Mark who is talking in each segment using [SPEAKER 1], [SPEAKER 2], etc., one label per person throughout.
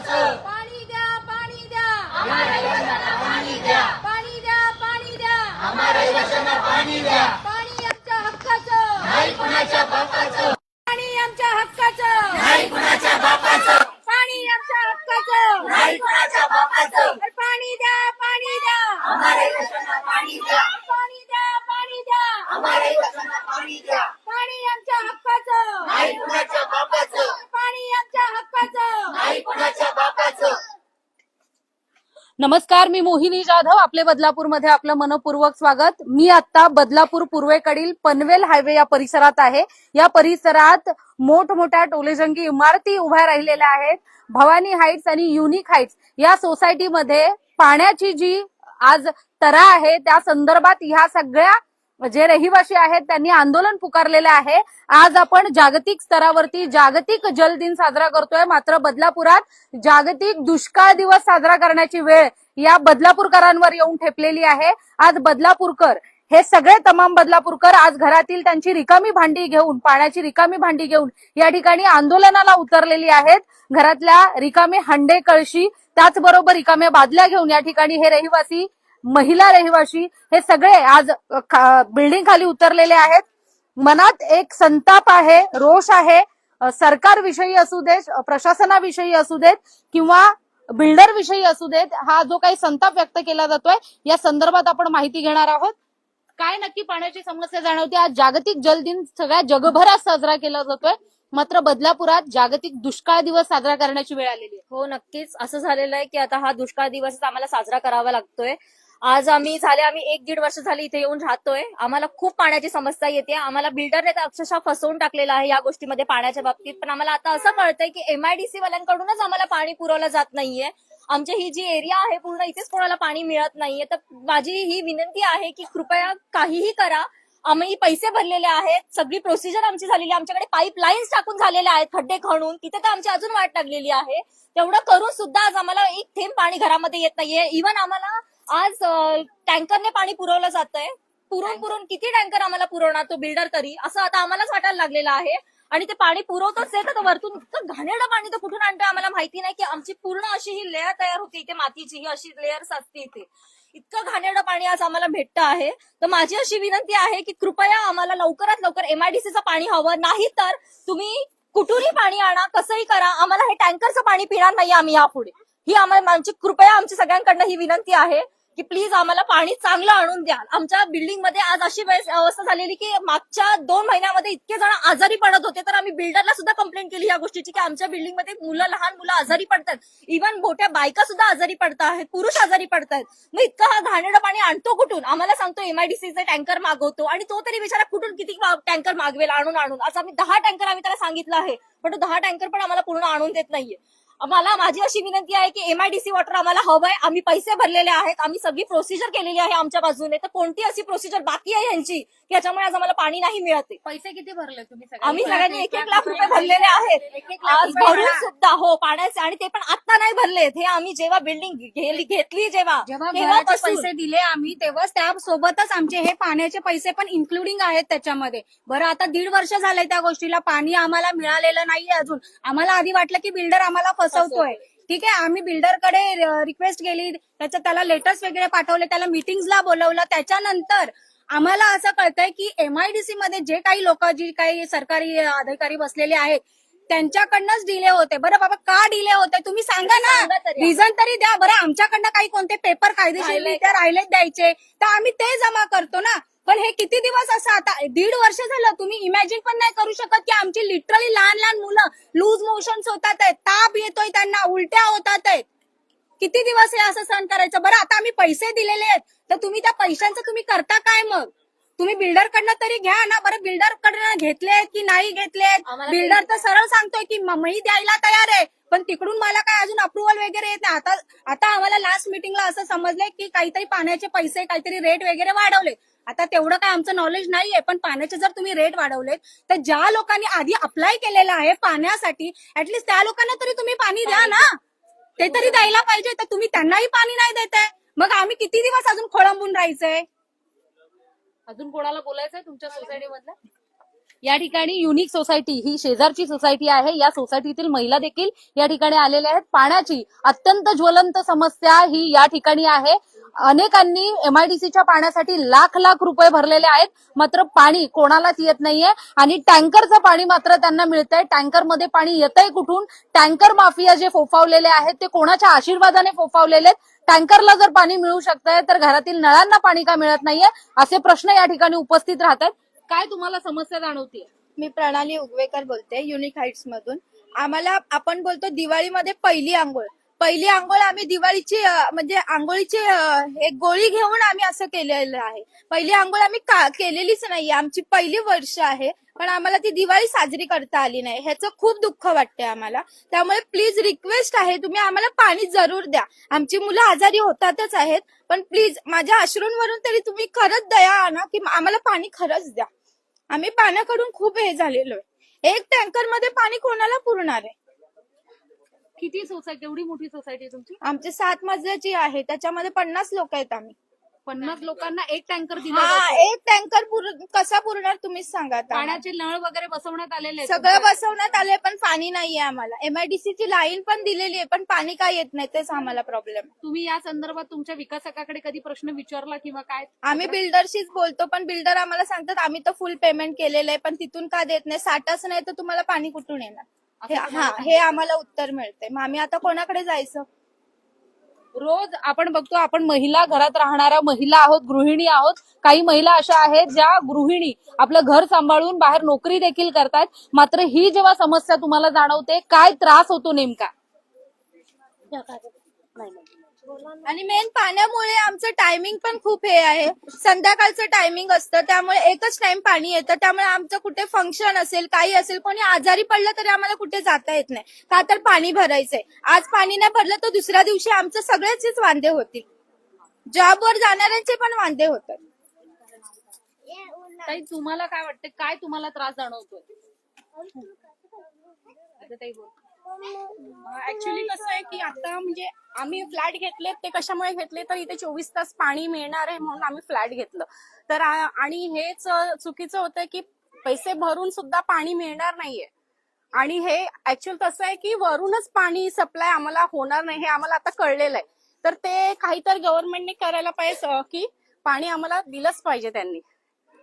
[SPEAKER 1] बापाचं
[SPEAKER 2] पाणी द्या पाणी द्या
[SPEAKER 1] आम्हा रहिवाशांना पाणी द्या
[SPEAKER 2] पाणी द्या पाणी द्या
[SPEAKER 1] आम्हा रहिवाशांना पाणी द्या
[SPEAKER 2] पाणी आमच्या हक्काचं
[SPEAKER 1] नाही कुणाच्या बापाचं
[SPEAKER 2] पाणी आमच्या हक्काचं
[SPEAKER 1] नाही कुणाच्या बापाचं
[SPEAKER 2] पाणी आमच्या हक्काचं
[SPEAKER 1] नाही कुणाच्या बापाचं
[SPEAKER 2] अरे पाणी द्या पाणी द्या
[SPEAKER 1] आम्हा रहिवाशांना पाणी द्या
[SPEAKER 2] पाणी द्या पाणी द्या
[SPEAKER 1] आम्हा रहिवाशांना पाणी द्या
[SPEAKER 2] पाणी आमच्या हक्काचं
[SPEAKER 1] नाही कुणाच्या बापाचं
[SPEAKER 2] पाणी आमच्या हक्काचं
[SPEAKER 1] नाही कुणाच्या बापाचं
[SPEAKER 3] नमस्कार मी मोहिनी जाधव आपले बदलापूरमध्ये आपलं मनपूर्वक स्वागत. मी आता बदलापूर पूर्वेकडील पनवेल हायवे या परिसरात आहे. या परिसरात मोठमोठ्या टोलेजंगी इमारती उभ्या राहिलेल्या आहेत. भवानी हाईट्स आणि युनिक हाईट्स या सोसायटीमध्ये पाण्याची जी आज तरा आहे त्या संदर्भात ह्या सगळ्या म्हणजे जे रहिवासी आहेत त्यांनी आंदोलन पुकारलेलं आहे. आज आपण जागतिक स्तरावरती जागतिक जल दिन साजरा करतोय. मात्र बदलापुरात जागतिक दुष्काळ दिवस साजरा करण्याची वेळ या बदलापूरकरांवर येऊन ठेपलेली आहे. आज बदलापूरकर हे सगळे तमाम बदलापूरकर आज घरातील त्यांची रिकामी भांडी घेऊन पाण्याची रिकामी भांडी घेऊन या ठिकाणी आंदोलनाला उतरलेली आहेत. घरातल्या रिकामे हंडे कळशी त्याचबरोबर रिकाम्या बादल्या घेऊन या ठिकाणी हे रहिवासी महिला रहिवासी हे सगळे आज बिल्डिंग खाली उतरलेले आहेत. मनात एक संताप आहे रोष आहे. सरकारविषयी असू देत प्रशासनाविषयी असू देत किंवा बिल्डर विषयी असू देत हा जो काही संताप व्यक्त केला जातोय या संदर्भात आपण माहिती घेणार आहोत. काय नक्की पाण्याची समस्या जाणवते? आज जागतिक जल दिन सगळ्या जगभरात साजरा केला जातोय. मात्र बदलापुरात जागतिक दुष्काळ दिवस साजरा करण्याची वेळ आलेली आहे.
[SPEAKER 4] हो नक्कीच. असं झालेलं आहे की आता हा दुष्काळ दिवसच आम्हाला साजरा करावा लागतोय. आज आम्ही झाले आम्ही एक दीड वर्ष झाली इथे येऊन राहतोय. आम्हाला खूप पाण्याची समस्या येते. आम्हाला बिल्डरने तर अक्षरशः फसवून टाकलेलं आहे या गोष्टीमध्ये पाण्याच्या बाबतीत. पण आम्हाला आता असं कळतंय की एमआयडीसी वाल्यांकडूनच आम्हाला पाणी पुरवलं जात नाहीये. आमची ही जी एरिया आहे पूर्ण इथेच कोणाला पाणी मिळत नाहीये. तर माझी ही विनंती आहे की कृपया काहीही करा. आम्ही पैसे भरलेले आहेत. सगळी प्रोसिजर आमची झालेली आमच्याकडे पाईप लाईन्स टाकून झालेल्या आहेत खड्डे खणून. तिथे तर आमची अजून वाट लागलेली आहे. तेवढं करून सुद्धा आज आम्हाला एक थेंब पाणी घरामध्ये येत नाहीये. इव्हन आम्हाला आज टँकरने पाणी पुरवलं जातंय. पुरून पुरून किती टँकर आम्हाला पुरवणार तो बिल्डर तरी? असं आता आम्हालाच वाटायला लागलेलं आहे. आणि ते पाणी पुरवतोच आहे तर वरतून इतकं घाणेरडं पाणी तर कुठून आणतोय आम्हाला माहिती नाही की आमची पूर्ण अशी ही लेअर तयार होते इथे मातीची ही अशी लेअर्स असते इथे. इतकं घाणेरडं पाणी आज आम्हाला भेटतं आहे. तर माझी अशी विनंती आहे की कृपया आम्हाला लवकरात लवकर एमआयडीसीचं पाणी हवं. नाही तर तुम्ही कुठूनही पाणी आणा कसंही करा आम्हाला हे टँकरचं पाणी पिणार नाही आम्ही यापुढे. ही आम्हाला कृपया आमची सगळ्यांकडनं ही विनंती आहे. की प्लीज आम्हाला पाणी चांगलं आणून द्या आमच्या बिल्डिंगमध्ये आज अशी अवस्था झालेली की मागच्या दोन महिन्यामध्ये इतके जण आजारी पडत होते तर आम्ही बिल्डरला सुद्धा कंप्लेंट केली या गोष्टीची की आमच्या बिल्डिंगमध्ये मुलं लहान मुलं आजारी पडतात इव्हन मोठ्या बायका सुद्धा आजारी पडत आहेत पुरुष आजारी पडतात मग इतकं हा घाणेरडं पाणी आणतो कुठून? आम्हाला सांगतो एमआयडीसीचा टँकर मागवतो आणि तो तरी बिचारा कुठून किती टँकर मागवेल आणून आणून. आज आम्ही दहा टँकर आम्ही त्याला सांगितलं आहे पण तो दहा टँकर पण आम्हाला पूर्ण आणून देत नाहीये. मला माझी अशी विनंती आहे की एमआयडीसी वॉटर आम्हाला हवंय. आम्ही पैसे भरलेले आहेत. आम्ही सगळी प्रोसिजर केलेली आहे आमच्या बाजूने. तर कोणती अशी प्रोसिजर बाकी आहे यांची? की याच्यामुळे आज आम्हाला पाणी नाही मिळत. आहे.
[SPEAKER 3] पैसे किती भरले तुम्ही
[SPEAKER 4] आम्ही सगळ्यांनी एक एक लाख रुपये भरलेले आहेत. आज भरून सुद्धा हो पाण्याचे. आणि ते पण आता नाही भरलेत हे आम्ही जेव्हा बिल्डिंग घेतली जेव्हा तेव्हापासून.
[SPEAKER 5] पैसे दिले आम्ही तेव्हाच त्यासोबतच आमचे हे पाण्याचे पैसे पण इन्क्लुडिंग आहेत त्याच्यामध्ये. बरं आता दीड वर्ष झालंय त्या गोष्टीला. पाणी आम्हाला मिळालेलं नाहीये अजून. आम्हाला आधी वाटलं की बिल्डर आम्हाला फसवतोय ठीक आहे आम्ही बिल्डरकडे रिक्वेस्ट केली. त्याचं त्याला लेटर्स वगैरे पाठवले त्याला मिटिंग्सला बोलवलं. त्याच्यानंतर आम्हाला असं कळतंय की एमआयडीसी मध्ये जे काही लोक जी काही सरकारी अधिकारी बसलेले आहेत त्यांच्याकडनंच डिले होते. बरं बाबा का डिले होते? तुम्ही सांगा ना. रिझन तरी द्या. बरं आमच्याकडनं काही कोणते पेपर कायदेशीर राहिलेच द्यायचे. तर आम्ही ते जमा करतो ना. पण हे किती दिवस असं आता दीड वर्ष झालं तुम्ही इमॅजिन पण नाही करू शकत की आमची लिटरली लहान लहान मुलं लूज मोशन्स होतात आहेत ताप येतोय त्यांना उलट्या होतात आहेत. किती दिवस हे असं सहन करायचं? बरं आता आम्ही पैसे दिलेले आहेत तर तुम्ही त्या पैशांचं तुम्ही करता काय मग? तुम्ही बिल्डर कडनं तरी घ्या ना बरं बिल्डर कडनं घेतलेत की नाही
[SPEAKER 4] आम्हाला
[SPEAKER 5] बिल्डर तर सरळ सांगतोय की मी द्यायला तयार आहे पण तिकडून मला काय अजून अप्रुव्हल वगैरे येत नाही. आता आता आम्हाला लास्ट मिटिंगला असं समजलंय की काहीतरी पाण्याचे पैसे काहीतरी रेट वगैरे वाढवले. आता तेवढं काय आमचं नॉलेज नाहीये पण पाण्याचे जर तुम्ही रेट वाढवलेत तर ज्या लोकांनी आधी अप्लाय केलेलं आहे पाण्यासाठी ऍटलीस्ट त्या लोकांना तरी तुम्ही पाणी द्या ना. ते तरी द्यायला पाहिजे तर तुम्ही त्यांनाही पाणी नाही देताय मग आम्ही किती दिवस अजून खोळंबून राहायचंय?
[SPEAKER 3] अजून कोणाला बोलायचंय तुमच्या सोसायटी मधल्या या ठिकाणी युनिक सोसायटी ही शेजारची सोसायटी आहे. या सोसायटीतील महिला देखील या ठिकाणी आलेल्या आहेत. पाण्याची अत्यंत ज्वलंत समस्या ही या ठिकाणी आहे. अनेकांनी एमआयडीसीच्या पाण्यासाठी लाख लाख रुपये भरलेले आहेत. मात्र पाणी कोणालाच येत नाहीये. आणि टँकरचं पाणी मात्र त्यांना मिळतंय. टँकरमध्ये पाणी येतंय कुठून? टँकर माफिया जे फोफावलेले आहेत ते कोणाच्या आशीर्वादाने फोफावलेले आहेत? टँकरला जर पाणी मिळू शकतंय तर घरातील नळांना पाणी का मिळत नाहीये? असे प्रश्न या ठिकाणी उपस्थित राहतात काय तुम्हाला समस्या जाणवतीये?
[SPEAKER 6] मी प्रणाली उगवेकर बोलते युनिक हाईट्स मधून. आम्हाला आपण बोलतो दिवाळीमध्ये पहिली आंघोळ. पहिली आंघोळ आम्ही दिवाळीची म्हणजे आंघोळीची एक गोळी घेऊन आम्ही असं केलेलं आहे. पहिली आंघोळ आम्ही का केलेलीच नाही. आमची पहिली वर्ष आहे पण आम्हाला ती दिवाळी साजरी करता आली नाही. ह्याचं खूप दुःख वाटतंय आम्हाला. त्यामुळे प्लीज रिक्वेस्ट आहे तुम्ही आम्हाला पाणी जरूर द्या. आमची मुलं आजारी होतातच आहेत पण प्लीज माझ्या अश्रूंवरून तरी तुम्ही खरंच दया आणा की आम्हाला पाणी खरंच द्या. आम्ही पाण्याकडून खूप हे झालेलो आहे. एक टँकरमध्ये पाणी कोणाला पुरणार आहे?
[SPEAKER 3] किती सोसायटी एवढी मोठी सोसायटी आहे तुमची?
[SPEAKER 6] आमची सात मजल्याची आहे त्याच्यामध्ये पन्नास लोक आहेत आम्ही.
[SPEAKER 3] पन्नास लोकांना एक टँकर दिला
[SPEAKER 6] हा
[SPEAKER 3] जातो.
[SPEAKER 6] एक टँकर पुर- कसा पुरणार तुम्हीच सांगा आता.
[SPEAKER 3] पाण्याचे नळ वगैरे बसवण्यात आलेले आहेत
[SPEAKER 6] सगळं बसवण्यात आलंय पण पाणी नाहीये आम्हाला. एमआयडीसी ची लाईन पण दिलेली आहे पण पाणी काय येत नाही तेच आम्हाला प्रॉब्लेम
[SPEAKER 3] तुम्ही या संदर्भात तुमच्या विकासकाकडे कधी प्रश्न विचारला किंवा काय?
[SPEAKER 6] आम्ही बिल्डरशीच बोलतो पण बिल्डर आम्हाला सांगतात आम्ही तर फुल पेमेंट केलेलं आहे पण तिथून का देत नाही? साठच नाही तर तुम्हाला पाणी कुठून येणार? हे- हा हे आम्हाला उत्तर मिळतंय. मग आम्ही आता कोणाकडे जायचं?
[SPEAKER 3] रोज आपण बघतो आपण महिला घरात राहणाऱ्या महिला आहोत गृहिणी आहोत. काही महिला अशा आहेत ज्या गृहिणी आपलं घर सांभाळून बाहेर नोकरी देखील करतात मात्र ही जेव्हा समस्या तुम्हाला जाणवते काय त्रास होतो नेमका?
[SPEAKER 6] आणि मेन पाण्यामुळे आमचं टायमिंग पण खूप हे आहे. संध्याकाळचं टायमिंग असतं त्यामुळे एकच टाइम पाणी येतं. त्यामुळे आमचं कुठे फंक्शन असेल काही असेल कोणी आजारी पडलं तरी आम्हाला कुठे जाता येत नाही. का तर पाणी भरायचंय. आज पाणी नाही भरलं तर दुसऱ्या दिवशी आमचं सगळ्याचेच वांदे होतील. जॉबवर जाणाऱ्यांचे पण वांदे होतात.
[SPEAKER 3] ताई तुम्हाला काय वाटतं काय तुम्हाला त्रास जाणवतोय? आता ताई बोल.
[SPEAKER 5] ऍक्च्युली कसं आहे की आता म्हणजे आम्ही फ्लॅट घेतले ते कशामुळे घेतले? तर इथे चोवीस तास पाणी मिळणार आहे म्हणून आम्ही फ्लॅट घेतलं. तर आणि हेच चुकीचं होतं की पैसे भरून सुद्धा पाणी मिळणार नाहीये. आणि हे ऍक्च्युअल कसं आहे की वरूनच पाणी सप्लाय आम्हाला होणार नाही हे आम्हाला आता कळलेलं आहे. तर ते काहीतरी गव्हर्नमेंटने करायला पाहिजे की पाणी आम्हाला दिलंच पाहिजे त्यांनी.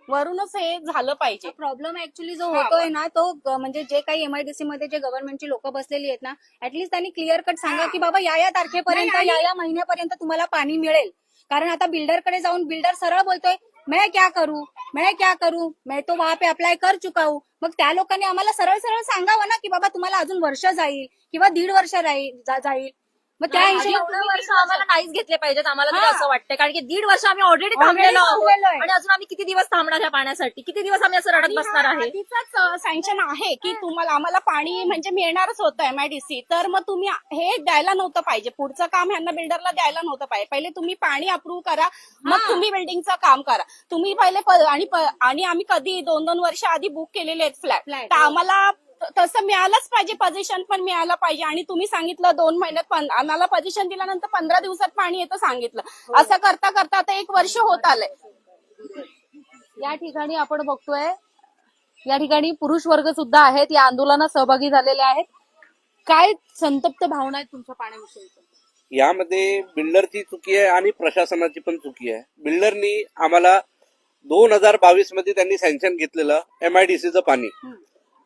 [SPEAKER 5] वरूनच हे झालं पाहिजे.
[SPEAKER 2] प्रॉब्लेम ऍक्च्युली जो होतोय ना तो ग- म्हणजे जे काही एमआयडीसी मध्ये जे गव्हर्नमेंटची लोक बसलेली आहेत ना ऍटलीस्ट त्यांनी क्लिअर कट सांगा की बाबा या या तारखेपर्यंत
[SPEAKER 5] नाही,
[SPEAKER 2] या
[SPEAKER 5] आणि-
[SPEAKER 2] या महिन्यापर्यंत तुम्हाला पाणी मिळेल. कारण आता बिल्डरकडे जाऊन बिल्डर सरळ बोलतोय मैं क्या करू? मैं क्या करू? मैं तो वहां पे अप्लाय कर चुका हूं. मग त्या लोकांनी आम्हाला सरळ सरळ सांगावं ना की बाबा तुम्हाला अजून वर्ष जाईल किंवा दीड वर्ष राहील जा- जाईल. मग त्या
[SPEAKER 4] आणि
[SPEAKER 2] हिशोबाने
[SPEAKER 4] एवढं वर्ष आम्हाला नाहीच घेतले पाहिजेत आम्हाला तरी
[SPEAKER 2] हा.
[SPEAKER 4] असं वाटतं कारण की दीड वर्ष आम्ही ऑलरेडी
[SPEAKER 2] Already
[SPEAKER 4] थांबलेलो
[SPEAKER 2] थांबलेलो आहे.
[SPEAKER 4] आहोत आणि अजून आम्ही किती दिवस थांबणार ह्या पाण्यासाठी? किती दिवस आम्ही असं रडत बसणार आहे?
[SPEAKER 5] सँक्शन आहे की तुम्हाला आम्हाला पाणी म्हणजे मिळणारच होतं एमआयडीसी तर मग तुम्ही हे द्यायला नव्हतं पाहिजे. पुढचं काम ह्यांना बिल्डरला द्यायला नव्हतं पाहिजे. पहिले तुम्ही पाणी अप्रूव्ह करा मग तुम्ही बिल्डिंगचं काम करा. तुम्ही पहिले प- आणि प- आणि आम्ही कधी दोन दोन वर्ष आधी बुक केलेले आहेत फ्लॅट तर
[SPEAKER 2] हो.
[SPEAKER 5] आम्हाला तसं मिळालंच पाहिजे पोझिशन पण मिळालं पाहिजे. आणि तुम्ही सांगितलं दोन महिन्यात आम्हाला पोझिशन दिल्यानंतर पंधरा दिवसात पाणी येतं सांगितलं. असं करता करता आता एक वर्ष होत आलंय.
[SPEAKER 3] या ठिकाणी आपण बघतोय या ठिकाणी पुरुष वर्ग सुद्धा आहेत या आंदोलनात सहभागी झालेले आहेत. काय संतप्त भावना आहेत तुमच्या पाण्याविषयी?
[SPEAKER 7] यामध्ये बिल्डरची चुकी आहे आणि प्रशासनाची पण चुकी आहे. बिल्डरनी आम्हाला दोन हजार बावीसमध्ये त्यांनी सँक्शन घेतलेलं एमआयडीसीचं पाणी.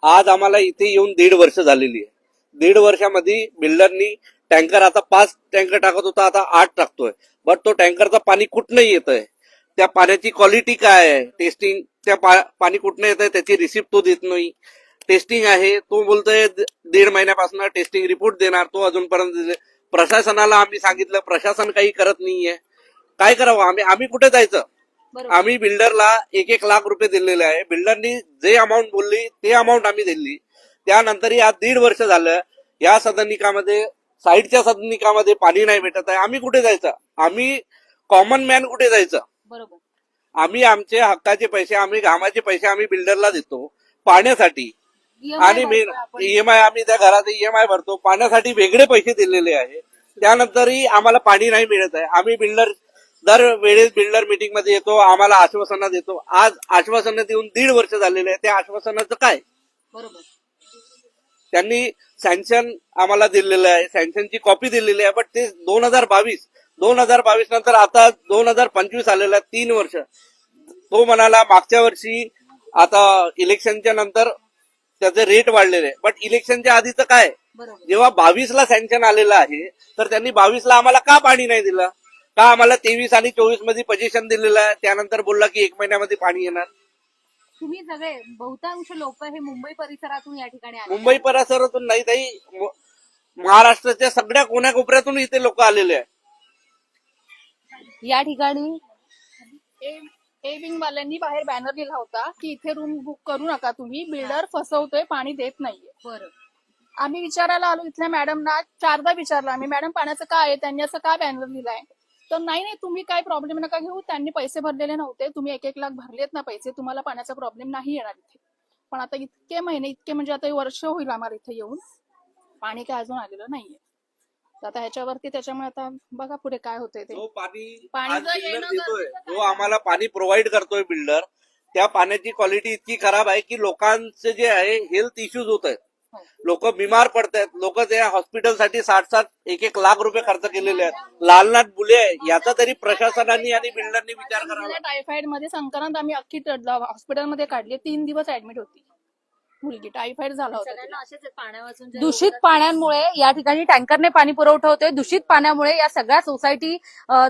[SPEAKER 7] आज आम्हाला इथे येऊन दीड वर्ष झालेली आहे. दीड वर्षामध्ये बिल्डरनी टँकर आता पाच टँकर टाकत होता आता आठ टाकतोय. बट तो टँकरचा पाणी कुठनं येत आहे त्या पाण्याची क्वालिटी काय आहे? टेस्टिंग त्या पा- पाणी कुठनं येत आहे त्याची रिसिप्ट तो देत नाही. टेस्टिंग आहे तो बोलतोय दीड महिन्यापासून टेस्टिंग रिपोर्ट देणार तो अजूनपर्यंत प्रशासनाला आम्ही सांगितलं प्रशासन काही करत नाहीये. काय करावं? आम्ही आम्ही कुठे जायचं? आम्ही बिल्डरला एक एक लाख रुपये दिलेले आहे. बिल्डरनी जे अमाऊंट बोलली ते अमाऊंट आम्ही दिली. त्यानंतरही आज दीड वर्ष झालं. या सदनिकामध्ये साईडच्या सदनिकामध्ये पाणी नाही भेटत आहे. आम्ही कुठे जायचं? आम्ही कॉमन मॅन कुठे जायचं?
[SPEAKER 3] बरोबर.
[SPEAKER 7] आम्ही आमचे हक्काचे पैसे आम्ही घामाचे पैसे आम्ही बिल्डरला देतो पाण्यासाठी. आणि मेन. ईएमआय आम्ही त्या घरात ईएमआय भरतो. पाण्यासाठी वेगळे पैसे दिलेले आहे. त्यानंतरही आम्हाला पाणी नाही मिळत आहे. आम्ही बिल्डर दर वेळेस बिल्डर मीटिंगमध्ये येतो आम्हाला आश्वासनं देतो. आज आश्वासनं देऊन दीड वर्ष झालेले आहे. त्या आश्वासनाचं काय?
[SPEAKER 3] बरोबर.
[SPEAKER 7] त्यांनी सँक्शन आम्हाला दिलेलं आहे. सँक्शनची कॉपी दिलेली आहे. बट ते दोन हजार बावीस दोन हजार बावीस नंतर आता दोन हजार पंचवीस आलेलं आहे. तीन वर्ष. तो म्हणाला मागच्या वर्षी आता इलेक्शनच्या नंतर त्याचे रेट वाढलेले आहे. बट इलेक्शनच्या आधीचं काय? जेव्हा बावीसला सँक्शन आलेलं आहे तर त्यांनी बावीसला आम्हाला का पाणी नाही दिलं? का आम्हाला तेवीस आणि चोवीसमध्ये पोझिशन दिलेलं आहे? त्यानंतर बोलला की एक महिन्यामध्ये पाणी येणार.
[SPEAKER 3] तुम्ही सगळे बहुतांश लोक हे मुंबई परिसरातून या ठिकाणी आले
[SPEAKER 7] मुंबई परिसरातून नाही ताई. महाराष्ट्राच्या सगळ्या कोण्याकोपऱ्यातून इथे लोक आलेले आहे
[SPEAKER 3] या ठिकाणी
[SPEAKER 6] ए विंग वाल्यांनी बाहेर बॅनर लिहिला होता की इथे रूम बुक करू नका तुम्ही. बिल्डर फसवतोय पाणी देत नाहीये.
[SPEAKER 3] बरं.
[SPEAKER 6] आम्ही विचारायला आलो इथल्या मॅडमना चारदा विचारलं आम्ही मॅडम पाण्याचं काय आहे? त्यांनी असं का बॅनर लिहिलाय? तर नाही नाही तुम्ही काय प्रॉब्लेम नका घेऊ. त्यांनी पैसे भरलेले नव्हते. तुम्ही एक एक लाख भरलेत ना पैसे. तुम्हाला पाण्याचा प्रॉब्लेम नाही येणार इथे. पण आता इतके महिने इतके म्हणजे आता वर्ष होईल आम्हाला इथे येऊन. पाणी काय अजून आलेलं नाहीये. आता ह्याच्यावरती त्याच्यामुळे आता बघा पुढे काय होतंय ते.
[SPEAKER 7] पाणी आज देतोय. जो आम्हाला पाणी प्रोव्हाइड करतोय बिल्डर त्या पाण्याची क्वालिटी इतकी खराब आहे की लोकांचे जे आहे हेल्थ इश्यूज होत आहेत. हो. लोक बिमार पडत आहेत लोक त्या हॉस्पिटलसाठी साठ साठ एक एक लाख रुपये खर्च केलेले आहेत. लालनाथ बुले याचा तरी प्रशासनाने आणि बिल्डरनी विचार करावा.
[SPEAKER 6] टायफॉइडमध्ये संक्रांत आम्ही अख्खी हॉस्पिटलमध्ये काढली. तीन दिवस ऍडमिट होती. मुलगी टायफॉइड झाला होता
[SPEAKER 3] दूषित पाण्यामुळे या ठिकाणी टँकरने पाणी पुरवठा होतोय. दूषित पाण्यामुळे या सगळ्या सोसायटी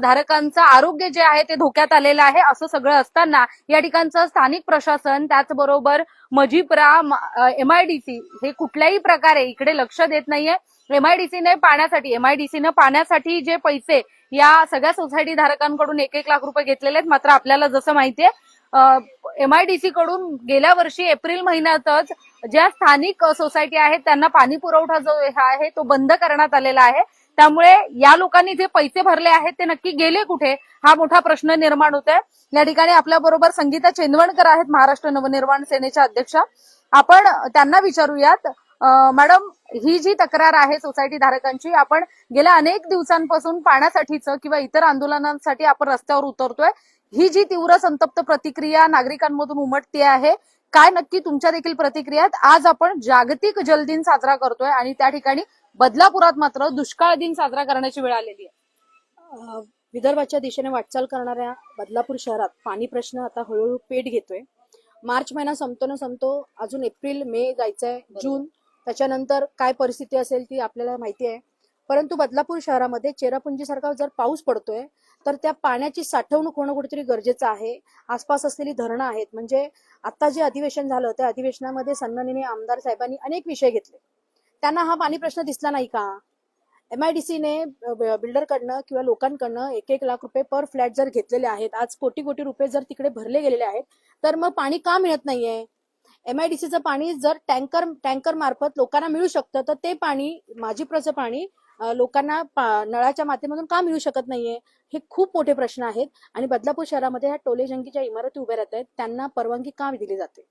[SPEAKER 3] धारकांचं आरोग्य जे आहे ते धोक्यात आलेलं आहे. असं सगळं असताना या ठिकाणचं स्थानिक प्रशासन त्याचबरोबर मजिप्रा एमआयडीसी हे कुठल्याही प्रकारे इकडे लक्ष देत नाहीये. एमआयडीसीने पाण्यासाठी एमआयडीसीनं पाण्यासाठी जे पैसे या सगळ्या सोसायटी धारकांकडून एक एक लाख रुपये घेतलेले आहेत. मात्र आपल्याला जसं माहितीये एमआयडीसी कडून गेल्या वर्षी एप्रिल महिन्यातच ज्या स्थानिक सोसायटी आहेत त्यांना पाणी पुरवठा जो आहे तो बंद करण्यात आलेला आहे. त्यामुळे या लोकांनी जे पैसे भरले आहेत ते नक्की गेले कुठे? हा मोठा प्रश्न निर्माण होतोय. या ठिकाणी आपल्या बरोबर संगीता चेंदवणकर आहेत महाराष्ट्र नवनिर्माण सेनेच्या अध्यक्षा. आपण त्यांना विचारूयात. मॅडम ही जी तक्रार आहे सोसायटी धारकांची आपण गेल्या अनेक दिवसांपासून पाण्यासाठीचं किंवा इतर आंदोलनांसाठी आपण रस्त्यावर उतरतोय. ही जी तीव्र संतप्त प्रतिक्रिया नागरिकांमधून उमटते आहे काय नक्की तुमच्या देखील प्रतिक्रिया आहेत? आज आपण जागतिक जल दिन साजरा करतोय आणि त्या ठिकाणी बदलापुरात मात्र दुष्काळ दिन साजरा करण्याची वेळ आलेली आहे.
[SPEAKER 8] विदर्भाच्या दिशेने वाटचाल करणाऱ्या बदलापूर शहरात पाणी प्रश्न आता हळूहळू पेट घेतोय. मार्च महिना संपतो ना संपतो अजून एप्रिल मे जायचंय जून. त्याच्यानंतर काय परिस्थिती असेल ती आपल्याला माहिती आहे. परंतु बदलापूर शहरामध्ये चेरापुंजीसारखा जर पाऊस पडतोय तर त्या पाण्याची साठवणूक होणं कुठेतरी गरजेचं आहे. आसपास असलेली धरणं आहेत. म्हणजे आता जे अधिवेशन झालं त्या अधिवेशनामध्ये सन्मानिने आमदार साहेबांनी अनेक विषय घेतले. त्यांना हा पाणी प्रश्न दिसला नाही का? एमआयडीसीने बिल्डरकडनं किंवा लोकांकडनं एक एक लाख रुपये पर फ्लॅट जर घेतलेले आहेत आज कोटी कोटी रुपये जर तिकडे भरले गेलेले आहेत तर मग पाणी का मिळत नाहीये? एमआयडीसीचं पाणी जर टँकर टँकर मार्फत लोकांना मिळू शकतं तर ते पाणी माझीप्रचं पाणी लोकांना नळाच्या माध्यमातून का मिळू शकत नाहीये? हे खूप मोठे प्रश्न आहेत. आणि बदलापूर शहरामध्ये ह्या टोलेजंगीच्या इमारती उभ्या राहत आहेत. त्यांना परवानगी का दिली जाते?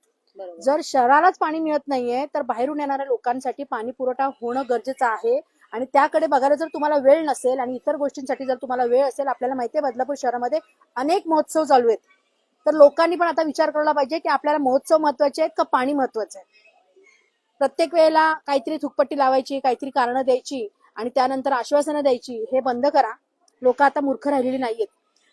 [SPEAKER 8] जर शहरालाच पाणी मिळत नाहीये तर बाहेरून येणाऱ्या लोकांसाठी पाणी पुरवठा होणं गरजेचं आहे. आणि त्याकडे बघायला जर तुम्हाला वेळ नसेल आणि इतर गोष्टींसाठी जर तुम्हाला वेळ असेल आपल्याला माहिती आहे बदलापूर शहरामध्ये अनेक महोत्सव चालू आहेत. तर लोकांनी पण आता विचार करायला पाहिजे की आपल्याला महोत्सव महत्त्वाचे आहेत का पाणी महत्वाचं आहे प्रत्येक वेळेला काहीतरी थुकपट्टी लावायची काहीतरी कारणं द्यायची. आणि त्यानंतर आश्वासनं द्यायची हे बंद करा. लोक आता मूर्ख राहिलेली नाहीयेत.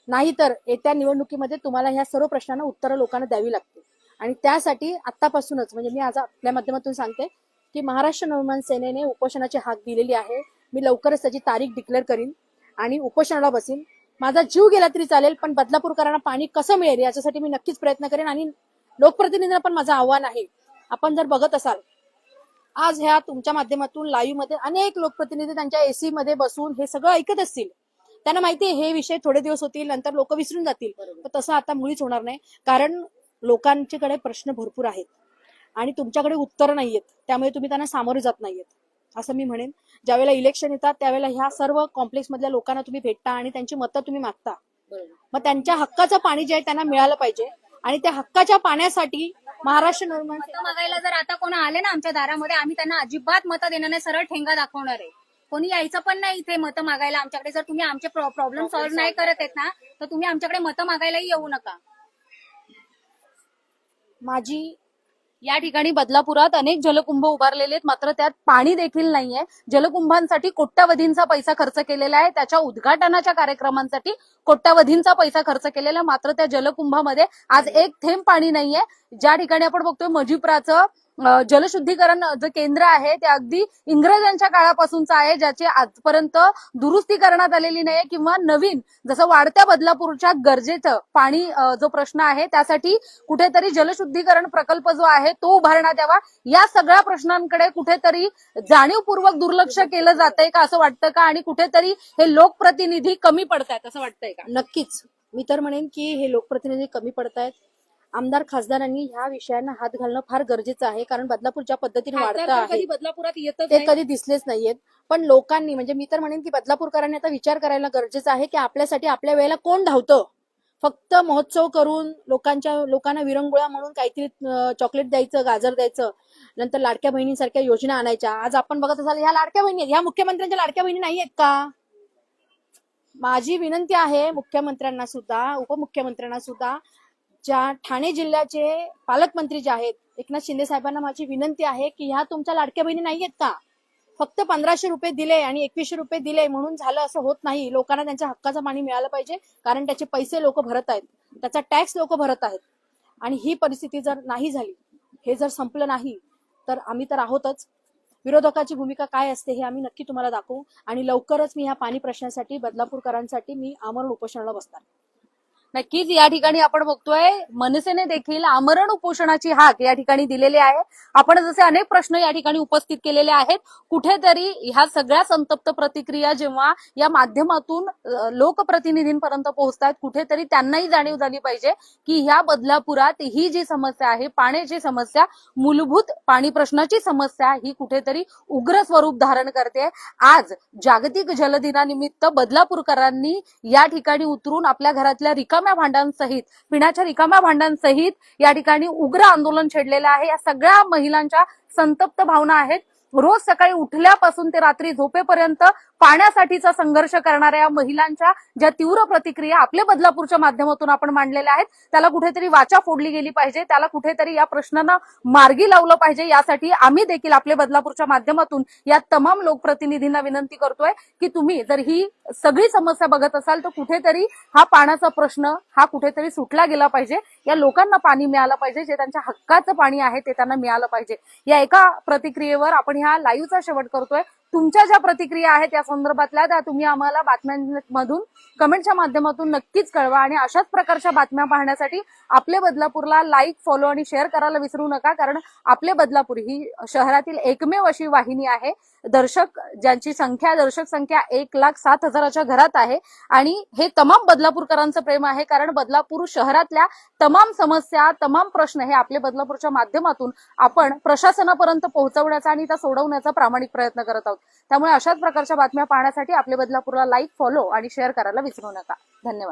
[SPEAKER 8] नाहीतर येत्या निवडणुकीमध्ये तुम्हाला ह्या सर्व प्रश्नांना उत्तरं लोकांना द्यावी लागतील. आणि त्यासाठी आतापासूनच म्हणजे मी आज आपल्या माध्यमातून सांगते की महाराष्ट्र नवमान सेनेने उपोषणाची हाक दिलेली आहे. मी लवकरच त्याची तारीख डिक्लेअर करीन आणि उपोषणाला बसीन. माझा जीव गेला तरी चालेल पण बदलापूरकरांना पाणी कसं मिळेल याच्यासाठी मी नक्कीच प्रयत्न करेन आणि लोकप्रतिनिधींना पण माझं आव्हान आहे. आपण जर बघत असाल आज ह्या तुमच्या माध्यमातून लाईव्हमध्ये अनेक लोकप्रतिनिधी त्यांच्या एसी मध्ये बसून हे सगळं ऐकत असतील. त्यांना माहिती आहे हे विषय थोडे दिवस होतील नंतर लोक विसरून जातील. पण तसं आता मुळीच होणार नाही. कारण लोकांच्याकडे प्रश्न भरपूर आहेत. आणि तुमच्याकडे उत्तर नाहीयेत. त्यामुळे तुम्ही त्यांना सामोरे जात नाहीयेत. असं मी म्हणेन. ज्यावेळेला इलेक्शन येतात त्यावेळेला ह्या सर्व कॉम्प्लेक्स मधल्या लोकांना तुम्ही भेटता आणि त्यांची मतं तुम्ही मागता. मग त्यांच्या हक्काचं पाणी जे आहे त्यांना मिळालं पाहिजे. आणि त्या हक्काच्या पाण्यासाठी महाराष्ट्र निर्माण
[SPEAKER 2] मतं मागायला जर आता कोण आले ना आमच्या दारामध्ये आम्ही त्यांना अजिबात मतं देणार नाही सरळ ठेंगा दाखवणार आहे. कोणी यायचं पण नाही इथे मतं मागायला आमच्याकडे. जर तुम्ही आमचे प्रॉब्लेम सॉल्व्ह नाही करत आहेत ना तर तुम्ही आमच्याकडे मतं मागायलाही येऊ नका.
[SPEAKER 8] माझी
[SPEAKER 3] या ठिकाणी बदलापुरात अनेक जलकुंभ उभारलेले आहेत. मात्र त्यात पाणी देखील नाहीये. जलकुंभांसाठी कोट्यावधींचा पैसा खर्च केलेला आहे. त्याच्या उद्घाटनाच्या कार्यक्रमांसाठी कोट्यावधींचा पैसा खर्च केलेला आहे. मात्र त्या जलकुंभामध्ये आज एक थेंब पाणी नाहीये. ज्या ठिकाणी आपण बघतोय मजिप्राचं जलशुद्धीकरण जे केंद्र आहे ते अगदी इंग्रजांच्या काळापासूनचं आहे ज्याची आजपर्यंत दुरुस्ती करण्यात आलेली नाहीये किंवा नवीन जसं वाढत्या बदलापूरच्या गरजेचं पाणी जो प्रश्न आहे त्यासाठी कुठेतरी जलशुद्धीकरण प्रकल्प जो आहे तो उभारण्यात यावा. या सगळ्या प्रश्नांकडे कुठेतरी जाणीवपूर्वक दुर्लक्ष केलं जातंय का असं वाटतं का? आणि कुठेतरी हे लोकप्रतिनिधी कमी पडतायत असं वाटतंय का?
[SPEAKER 8] नक्कीच. मी तर म्हणेन की हे लोकप्रतिनिधी कमी पडतायत. आमदार खासदारांनी ह्या विषयांना हात घालणं फार गरजेचं आहे. कारण बदलापूर ज्या पद्धतीने वाढतं आहे
[SPEAKER 3] बदलापुरात येतच
[SPEAKER 8] ते. कधी दिसलेच नाहीयेत. पण लोकांनी म्हणजे मी तर म्हणेन की बदलापूरकरांनी आता विचार करायला गरजेचं आहे की आपल्यासाठी आपल्या वेळेला कोण धावतं? फक्त महोत्सव करून लोकांच्या लोकांना विरंगुळा म्हणून काहीतरी चॉकलेट द्यायचं गाजर द्यायचं नंतर लाडक्या बहिणींसारख्या योजना आणायच्या. आज आपण बघत असाल ह्या लाडक्या बहिणी आहेत. ह्या मुख्यमंत्र्यांच्या लाडक्या बहिणी नाही आहेत का? माझी विनंती आहे मुख्यमंत्र्यांना सुद्धा उपमुख्यमंत्र्यांना सुद्धा ज्या ठाणे जिल्ह्याचे पालकमंत्री जे आहेत एकनाथ शिंदे साहेबांना माझी विनंती आहे की ह्या तुमच्या लाडक्या बहिणी नाही आहेत का? फक्त पंधराशे रुपये दिले आणि एकवीसशे रुपये दिले म्हणून झालं असं होत नाही. लोकांना त्यांच्या हक्काचं पाणी मिळालं पाहिजे कारण त्याचे पैसे लोक भरत आहेत. त्याचा टॅक्स लोक भरत आहेत. आणि ही परिस्थिती जर नाही झाली हे जर संपलं नाही तर आम्ही तर आहोतच. विरोधकाची भूमिका काय असते हे आम्ही नक्की तुम्हाला दाखवू. आणि लवकरच मी ह्या पाणी प्रश्नासाठी बदलापूरकरांसाठी मी आमरण उपोषणाला बसणार.
[SPEAKER 3] नक्कीच या ठिकाणी आपण बघतोय मनसेने देखील आमरण उपोषणाची हाक या ठिकाणी दिलेली आहे. आपण जसे अनेक प्रश्न या ठिकाणी उपस्थित केलेले आहेत कुठेतरी ह्या सगळ्या संतप्त प्रतिक्रिया जेव्हा या माध्यमातून लोकप्रतिनिधींपर्यंत पोहोचतात कुठेतरी त्यांनाही जाणीव झाली पाहिजे की ह्या बदलापुरात ही जी समस्या आहे पाण्याची समस्या मूलभूत पाणी प्रश्नाची समस्या ही कुठेतरी उग्र स्वरूप धारण करते. आज जागतिक जलदिनानिमित्त बदलापूरकरांनी या ठिकाणी उतरून आपल्या घरातल्या रिका रिकाम्या भांड्यांसहित पिण्याच्या रिकाम्या भांड्यांसहित या ठिकाणी उग्र आंदोलन छेडलेलं आहे. या सगळ्या महिलांच्या संतप्त भावना आहेत. रोज सकाळी उठल्यापासून ते रात्री झोपेपर्यंत पाण्यासाठीचा संघर्ष करणाऱ्या महिलांच्या ज्या तीव्र प्रतिक्रिया आपल्या बदलापूरच्या माध्यमातून आपण मांडलेल्या आहेत त्याला कुठेतरी वाचा फोडली गेली पाहिजे त्याला कुठेतरी या प्रश्नांना मार्गी लावलं पाहिजे यासाठी आम्ही देखील आपल्या बदलापूरच्या माध्यमातून या तमाम लोकप्रतिनिधींना विनंती करतोय की तुम्ही जर ही सगळी समस्या बघत असाल तर कुठेतरी हा पाण्याचा प्रश्न हा कुठेतरी सुटला गेला पाहिजे. या लोकांना पाणी मिळालं पाहिजे जे त्यांच्या हक्काचं पाणी आहे ते त्यांना मिळालं पाहिजे. या एका प्रतिक्रियेवर आपण ह्या लाईव्हचा शेवट करतोय. तुमच्या ज्या प्रतिक्रिया आहेत या संदर्भातल्या त्या तुम्ही आम्हाला बातम्यांमधून कमेंटच्या माध्यमातून नक्कीच कळवा आणि अशाच प्रकारच्या बातम्या पाहण्यासाठी आपले बदलापूरला लाईक फॉलो आणि शेअर करायला विसरू नका कारण आपले बदलापूर ही शहरातील एकमेव अशी वाहिनी आहे. दर्शक ज्यांची संख्या दर्शक संख्या एक लाख सात हजाराच्या घरात आहे. आणि हे तमाम बदलापूरकरांचं प्रेम आहे कारण बदलापूर शहरातल्या तमाम समस्या तमाम प्रश्न हे आपले बदलापूरच्या माध्यमातून आपण प्रशासनापर्यंत पोहोचवण्याचा आणि त्या सोडवण्याचा प्रामाणिक प्रयत्न करत आहोत. त्यामुळे अशाच प्रकारच्या बातम्या पाहण्यासाठी आपले बदलापूरला लाईक फॉलो आणि शेअर करायला विसरू नका. धन्यवाद.